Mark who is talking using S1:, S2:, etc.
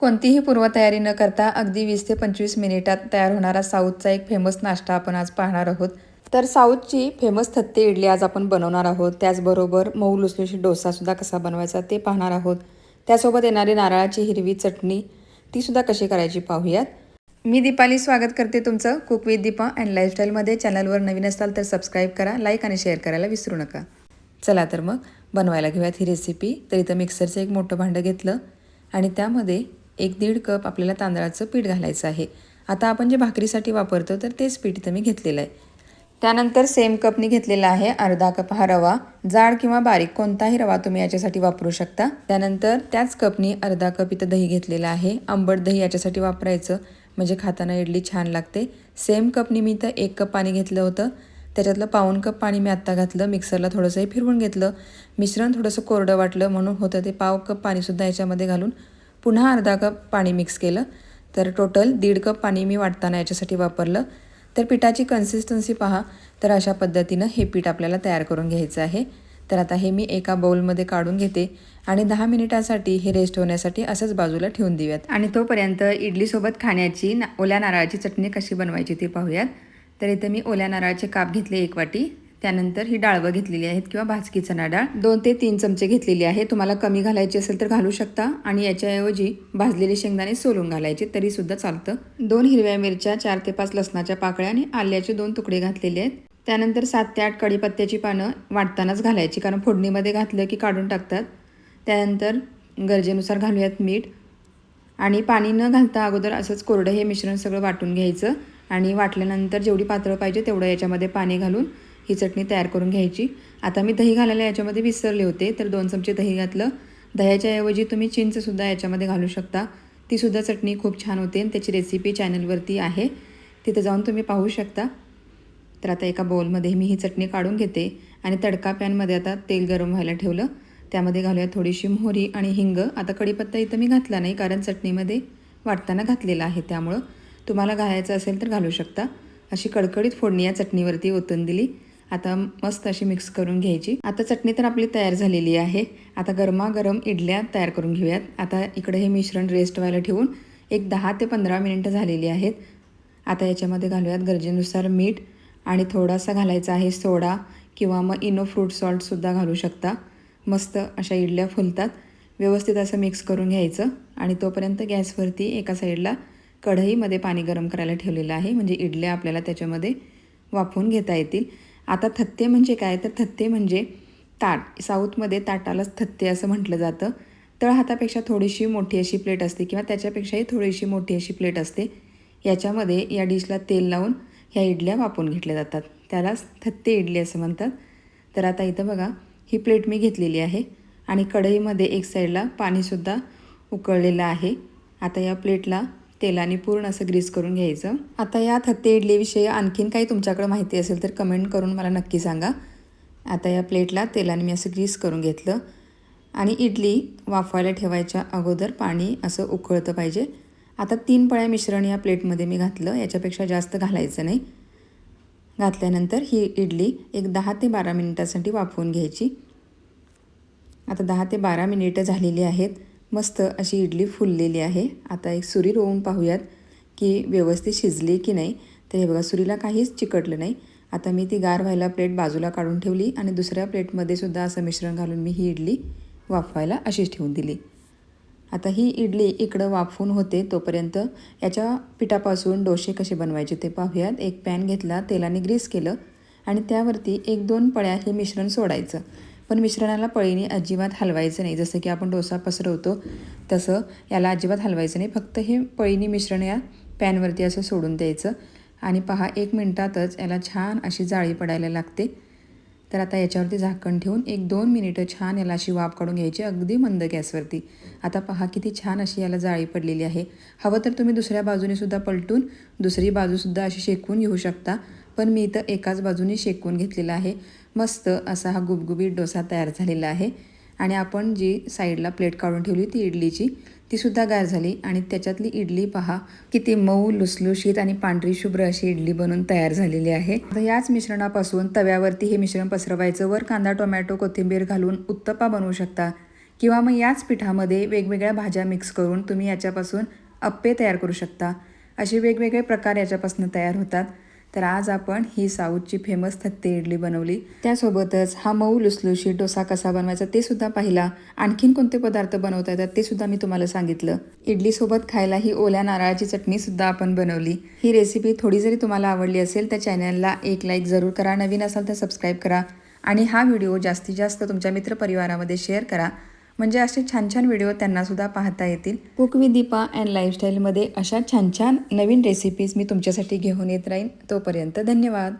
S1: कोणतीही पूर्वतयारी न करता अगदी वीस ते पंचवीस मिनिटात तयार होणारा साऊथचा एक फेमस नाश्ता आपण आज पाहणार आहोत. तर साऊथची फेमस थत्ते इडली आज आपण बनवणार आहोत. त्याचबरोबर मऊ लुसलुशी डोसासुद्धा कसा बनवायचा ते पाहणार आहोत. त्यासोबत येणारी नारळाची हिरवी चटणी तीसुद्धा कशी करायची पाहूयात. मी दीपाली स्वागत करते तुमचं कुक विथ दीपा अँड लाईफस्टाईलमध्ये. चॅनलवर नवीन असाल तर सबस्क्राईब करा लाईक आणि शेअर करायला विसरू नका. चला तर मग बनवायला घेऊयात ही रेसिपी तर इथं मिक्सरचं एक मोठं भांडं घेतलं आणि त्यामध्ये एक दीड कप आपल्याला तांदळाचं पीठ घालायचं आहे. आता आपण जे भाकरीसाठी वापरतो तर तेच पीठ इथं मी घेतलेलं आहे. त्यानंतर सेम कपनी घेतलेला आहे अर्धा कप हा रवा. जाड किंवा बारीक कोणताही रवा तुम्ही याच्यासाठी वापरू शकता. त्यानंतर त्याच कपनी अर्धा कप इथं दही घेतलेलं आहे. आंबट दही याच्यासाठी वापरायचं म्हणजे खाताना इडली छान लागते. सेम कपनी मी इथं एक कप पाणी घेतलं होतं. त्याच्यातलं पाऊण कप पाणी मी आत्ता घातलं. मिक्सरला थोडंसंही फिरवून घेतलं. मिश्रण थोडंसं कोरडं वाटलं म्हणून होतं ते पाव कप पाणीसुद्धा याच्यामध्ये घालून पुन्हा अर्धा कप पाणी मिक्स केलं. तर टोटल दीड कप पाणी मी वाटताना याच्यासाठी वापरलं. तर पिठाची कन्सिस्टन्सी पहा. तर अशा पद्धतीनं हे पीठ आपल्याला तयार करून घ्यायचं आहे. तर आता हे मी एका बाउलमध्ये काढून घेते आणि दहा मिनिटासाठी हे रेस्ट होण्यासाठी असंच बाजूला ठेवून देऊयात. आणि तोपर्यंत इडलीसोबत खाण्याची ना ओल्या नारळाची चटणी कशी बनवायची ते पाहूयात. तर इथं मी ओल्या नारळाचे काप घेतले एक वाटी. त्यानंतर ही डाळवं घेतलेली आहेत किंवा भाजकी चणा डाळ दोन ते तीन चमचे घेतलेली आहे. तुम्हाला कमी घालायची असेल तर घालू शकता आणि याच्याऐवजी भाजलेले शेंगदाणे सोलून घालायचे तरीसुद्धा चालतं. दोन हिरव्या मिरच्या चार ते पाच लसणाच्या पाकळ्या आणि आल्याचे दोन तुकडे घातलेले आहेत. त्यानंतर सात ते आठ कढीपत्त्याची पानं वाटतानाच घालायची कारण फोडणीमध्ये घातलं की काढून टाकतात. त्यानंतर गरजेनुसार घालूयात मीठ. आणि पाणी न घालता अगोदर असंच कोरडं हे मिश्रण सगळं वाटून घ्यायचं. आणि वाटल्यानंतर जेवढी पातळ पाहिजे तेवढं याच्यामध्ये पाणी घालून ही चटणी तयार करून घ्यायची. आता मी दही घालायला याच्यामध्ये विसरले होते तर दोन चमचे दही घातलं. दह्याच्या ऐवजी तुम्ही चिंचसुद्धा याच्यामध्ये घालू शकता. तीसुद्धा चटणी खूप छान होते आणि त्याची रेसिपी चॅनलवरती आहे. तिथं जाऊन तुम्ही पाहू शकता. तर आता एका बाउलमध्ये मी ही चटणी काढून घेते आणि तडका पॅनमध्ये आता तेल गरम व्हायला ठेवलं. त्यामध्ये घालूया थोडीशी मोहरी आणि हिंग. आता कढीपत्ता इथं मी घातला नाही कारण चटणीमध्ये वाटताना घातलेला आहे त्यामुळं. तुम्हाला घालायचं असेल तर घालू शकता. अशी कडकडीत फोडणी या चटणीवरती ओतून दिली. आता मस्त अशी मिक्स करून घ्यायची. आता चटणी तर आपली तयार झालेली आहे. आता गरमागरम इडल्या तयार करून घेऊयात. आता इकडे हे मिश्रण रेस्ट व्हायला ठेवून एक दहा ते पंधरा मिनिटं झालेली आहेत. आता याच्यामध्ये घालूयात गरजेनुसार मीठ आणि थोडासा घालायचा आहे सोडा किंवा मग इनो फ्रूट सॉल्टसुद्धा घालू शकता. मस्त अशा इडल्या फुलतात. व्यवस्थित असं मिक्स करून घ्यायचं आणि तोपर्यंत गॅसवरती एका साईडला कढईमध्ये पाणी गरम करायला ठेवलेलं आहे. म्हणजे इडल्या आपल्याला त्याच्यामध्ये वाफवून घेता येतील. आता थत्ते म्हणजे काय? तर थत्ते म्हणजे ताट. साऊथमध्ये ताटालाच थत्ते असं म्हटलं जातं. तळ हातापेक्षा थोडीशी मोठी अशी प्लेट असते किंवा त्याच्यापेक्षाही थोडीशी मोठी अशी प्लेट असते. याच्यामध्ये या डिशला तेल लावून ह्या इडल्या वापरून घेतल्या जातात. त्यालाच थत्ते इडली असं म्हणतात. तर आता इथं बघा ही प्लेट मी घेतलेली आहे आणि कढईमध्ये एक साईडला पाणीसुद्धा उकळलेलं आहे. आता या प्लेटला तेलाने पूर्ण असं ग्रीस करून घ्यायचं. आता या थत्ते इडलीविषयी आणखीन काही तुमच्याकडे माहिती असेल तर कमेंट करून मला नक्की सांगा. आता या प्लेटला तेलाने मी असं ग्रीस करून घेतलं. आणि इडली वाफवायला ठेवायच्या अगोदर पाणी असं उकळतं पाहिजे. आता तीन पळ्या मिश्रण या प्लेटमध्ये मी घातलं याच्यापेक्षा जास्त घालायचं नाही. घातल्यानंतर ही इडली एक दहा ते बारा मिनिटासाठी वाफवून घ्यायची. आता दहा ते बारा मिनिटं झालेली आहेत. मस्त अशी इडली फुललेली आहे. आता एक सुरी रोवून पाहूयात की व्यवस्थित शिजली की नाही. तर हे बघा सुरीला काहीच चिकटलं नाही. आता मी ती गार व्हायला प्लेट बाजूला काढून ठेवली आणि दुसऱ्या प्लेटमध्ये सुद्धा असं मिश्रण घालून मी ही इडली वाफवायला अशीच ठेवून दिली. आता ही इडली इकडं वाफवून होते तोपर्यंत याच्या पिठापासून डोसे कसे बनवायचे ते पाहूयात. एक पॅन घेतला तेलाने ग्रीस केलं आणि त्यावरती एक दोन पळ्या हे मिश्रण सोडायचं. पण मिश्रणाला पळीने अजिबात हलवायचं नाही. जसं की आपण डोसा पसरवतो तसं याला अजिबात हलवायचं नाही. फक्त हे पळीने मिश्रण या पॅनवरती असं सोडून द्यायचं. आणि पहा एक मिनटातच याला छान अशी जाळी पडायला लागते. तर आता याच्यावरती झाकण ठेवून एक दोन मिनिटं छान याला अशी वाफ काढून घ्यायची अगदी मंद गॅसवरती. आता पहा किती छान अशी याला जाळी पडलेली आहे. हवं तर तुम्ही दुसऱ्या बाजूने सुद्धा पलटून दुसरी बाजूसुद्धा अशी शेकून घेऊ शकता. पण मी इथं एकाच बाजूने शेकून घेतलेला आहे. मस्त असा हा गुबगुबीत डोसा तयार झालेला आहे. आणि आपण जी साईडला प्लेट काढून ठेवली ती इडलीची तीसुद्धा गार झाली. आणि त्याच्यातली इडली पहा किती मऊ लुसलुशीत आणि पांढरी शुभ्र अशी इडली बनून तयार झालेली आहे. आता याच मिश्रणापासून तव्यावरती हे मिश्रण पसरवायचं. वर कांदा टोमॅटो कोथिंबीर घालून उत्तप्पा बनवू शकता. किंवा मग याच पिठामध्ये वेगवेगळ्या भाज्या मिक्स करून तुम्ही याच्यापासून अप्पे तयार करू शकता. असे वेगवेगळे प्रकार याच्यापासून तयार होतात. तर आज आपण ही साऊथची फेमस थत्ते इडली बनवली. त्यासोबतच हा मऊ लुसलुशीत डोसा कसा बनवायचा ते सुद्धा पाहिला. आणखीन कोणते पदार्थ बनवता येतात ते सुद्धा मी तुम्हाला सांगितलं. इडलीसोबत खायला ही ओल्या नारळाची चटणी सुद्धा आपण बनवली. ही रेसिपी थोडी जरी तुम्हाला आवडली असेल तर चॅनलला एक लाईक जरूर करा. नवीन असाल तर सबस्क्राईब करा. आणि हा व्हिडिओ जास्तीत जास्त तुमच्या मित्रपरिवारामध्ये शेअर करा. म्हणजे असे छान छान व्हिडिओ त्यांनासुद्धा पाहता येतील. कुक विथ दीपा अँड लाईफस्टाईलमध्ये अशा छान छान नवीन रेसिपीज मी तुमच्यासाठी घेऊन येत राहीन. तोपर्यंत धन्यवाद.